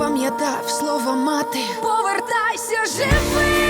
Пам'ятав слово мати. Повертайся живим,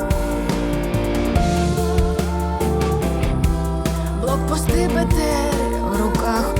Блокпости БТР, в руках